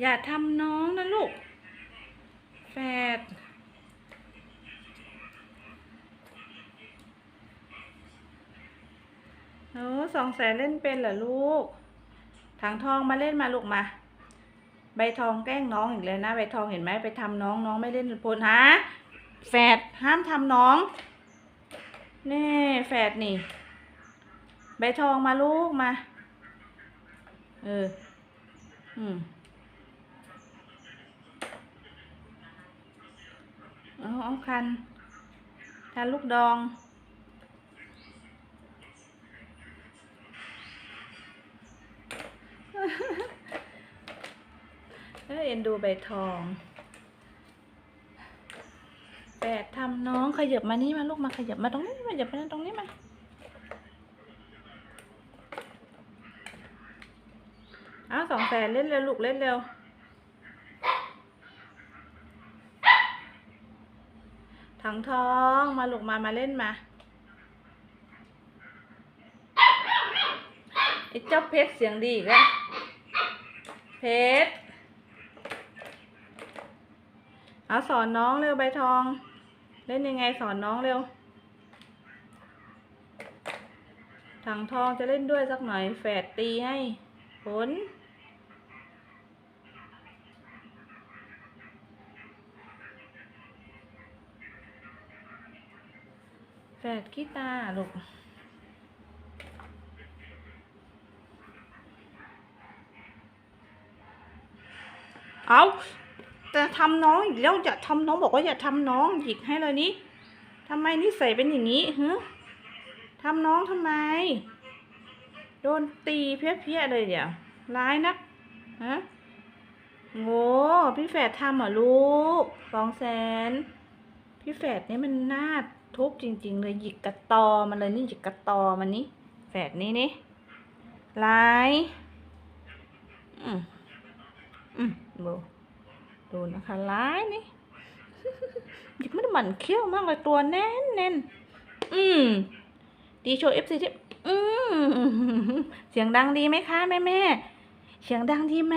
อย่าทำน้องนะลูก แฝดโอ้สองแสนเล่นเป็นเหรอลูกถังทองมาเล่นมาลูกมา ใบทองแกล้งน้องอีกเลยนะ ใบทองเห็นไหมไปทำน้องน้องไม่เล่นพลฮะแฝดห้ามทำน้อง นี่แฝดนี่ ใบทองมาลูกมา เออ อืม เอาเอาคันคันลูกดองเออเอ็นดูใบทองแปดทำน้องขยับมานี่มาลูกมาขยับมาตรงนี้มาขยับมาตรงนี้มาอ้าวสองแสนเล่นเร็วลูกเล่นเร็ว ถังทองมาลูกมามาเล่นมาไอ้เจ้าเพชรเสียงดีอีกแล้วเพชรเอาสอนน้องเร็วใบทอง เล่นยังไงสอนน้องเร็ว ถังทองจะเล่นด้วยสักหน่อยแฝดตีให้ผล แฝดขี้ตาลูกเอาแต่ทำน้องอีกแล้วอย่าทำน้องบอกว่าอย่าทำน้องหยิกให้เลยนี่ทำไมนิสัยเป็นอย่างนี้ฮะทำน้องทำไม โดนตีเพี้ยๆเลยเดี๋ยวร้ายนักฮะโง่พี่แฝดทำเหรอลูกสองแสน พี่แฝดนี่มันน่า ทุบจริง ๆ เลยหยิกกระตอมันเลยนี่หยิกกระตอมันนี่แฝดนี่นี่ร้ายอืมอืมดูดูนะคะร้ายนี่หยิกมันหมันเขี้ยวมากเลยตัวแน่นแน่นอืมดีโชว์เอฟซีที่อืมเสียงดังดีไหมคะแม่แม่เสียงดังดีไหม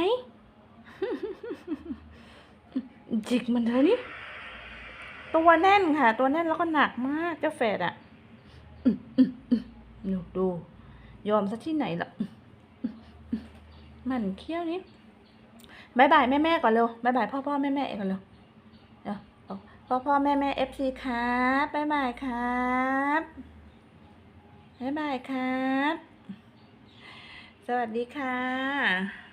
จิกมันเถอะนี่ ตัวแน่นค่ะ ตัวแน่นแล้วก็หนักมากเจ้าแฝดอะหนูดู ยอมซะที่ไหนล่ะอืมอืมอืมมันเขี้ยวนี่บายบายแม่แม่ก่อนเร็วบายบายพ่อพ่อแม่แม่ก่อนเร็วเดี๋ยวพ่อพ่อแม่แม่เอฟซีครับบายบายครับบายบายครับ สวัสดีค่ะ